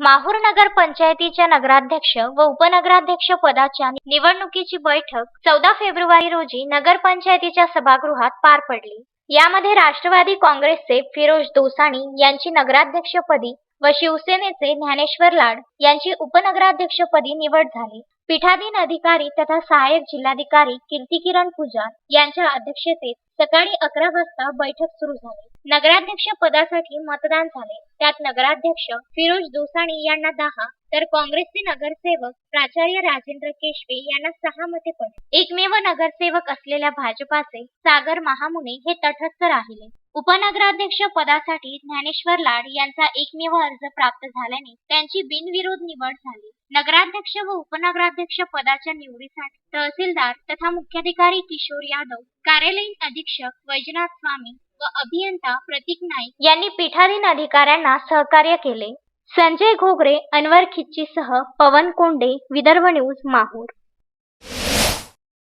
माहूर नगर पंचायतीच्या नगराध्यक्ष व उपनगराध्यक्ष पदाच्या निवडणुकीची बैठक चौदा फेब्रुवारी रोजी नगरपंचायतीच्या सभागृहात पार पडली. यामध्ये राष्ट्रवादी काँग्रेसचे फिरोज दोसाणी यांची नगराध्यक्षपदी व शिवसेनेचे ज्ञानेश्वर लाड यांची उपनगराध्यक्षपदी निवड झाली. पीठाधीन अधिकारी तथा सहाय्यक जिल्हाधिकारी कीर्तिकिरण पुजार यांच्या अध्यक्षतेत सकाळी अकरा वाजता बैठक सुरू झाली. नगराध्यक्ष पदासाठी मतदान झाले. त्यात नगराध्यक्ष फिरोज दोसाणी यांना दहा तर काँग्रेसचे नगरसेवक प्राचार्य राजेंद्र केशवे यांना सहा मते पडली. एकमेव नगरसेवक असलेल्या भाजपाचे सागर महामुने हे तटस्थ राहिले. उपनगराध्यक्ष पदासाठी ज्ञानेश्वर लाड यांचा एकमेव अर्ज प्राप्त झाल्याने त्यांची बिनविरोध निवड झाली. नगराध्यक्ष व उपनगराध्यक्ष पदाच्या निवडीसाठी तहसीलदार तथा मुख्याधिकारी किशोर यादव कार्यालयीन अधीक्षक वैजनाथ स्वामी व अभियंता प्रतीक नाईक यांनी पीठाधीन अधिकाऱ्यांना सहकार्य केले. संजय घोगरे अनवर खिच्चीसह पवन कोंडे विदर्भ न्यूज माहूर.